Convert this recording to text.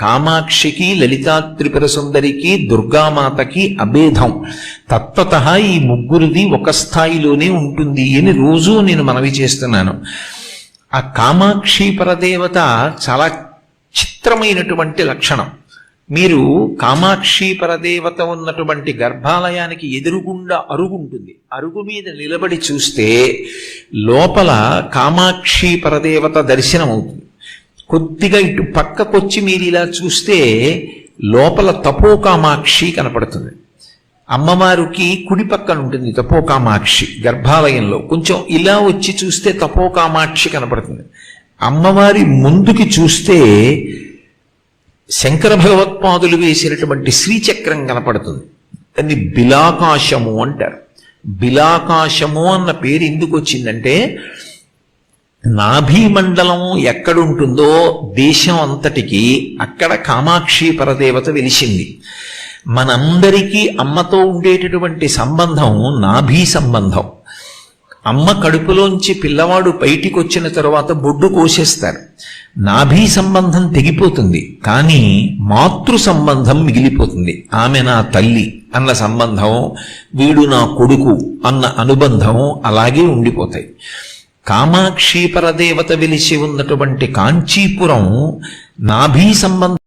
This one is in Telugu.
కామాక్షికి లలితా త్రిపుర సుందరికి దుర్గామాతకి అభేదం. తత్వత ఈ ముగ్గురిది ఒక స్థాయిలోనే ఉంటుంది అని రోజూ నేను మనవి చేస్తున్నాను. ఆ కామాక్షి పరదేవత చాలా చిత్రమైనటువంటి లక్షణం. మీరు కామాక్షి పరదేవత ఉన్నటువంటి గర్భాలయానికి ఎదురుగుండా అరుగు ఉంటుంది అరుగు మీద నిలబడి చూస్తే లోపల కామాక్షి పరదేవత దర్శనం అవుతుంది కొద్దిగా ఇటు పక్కకొచ్చి మీరు ఇలా చూస్తే లోపల తపో కామాక్షి కనపడుతుంది. అమ్మవారికి కుడి పక్కన ఉంటుంది తపోకామాక్షి గర్భాలయంలో. కొంచెం ఇలా వచ్చి చూస్తే తపోకామాక్షి కనపడుతుంది. అమ్మవారి ముందుకి చూస్తే శంకర భగవత్పాదులు వేసినటువంటి శ్రీచక్రం కనపడుతుంది. దాన్ని బిలాకాశము అంటారు. బిలాకాశము అన్న పేరు ఎందుకు వచ్చిందంటే నాభీ మండలం ఎక్కడుంటుందో దేశం అంతటికి అక్కడ కామాక్షి పరదేవత వెలిసింది. మనందరికీ అమ్మతో ఉండేటటువంటి సంబంధం నాభీ సంబంధం. అమ్మ కడుపులోంచి పిల్లవాడు బయటికి వచ్చిన తర్వాత బొడ్డు కోసేస్తారు. నాభీ సంబంధం తెగిపోతుంది కానీ మాతృ సంబంధం మిగిలిపోతుంది. ఆమె నా తల్లి అన్న సంబంధం వీడు నా కొడుకు అన్న అనుబంధం అలాగే ఉండిపోతాయి. కామాక్షీపరదేవత వెలిసి ఉన్నటువంటి కాంచీపురం నాభీ సంబంధం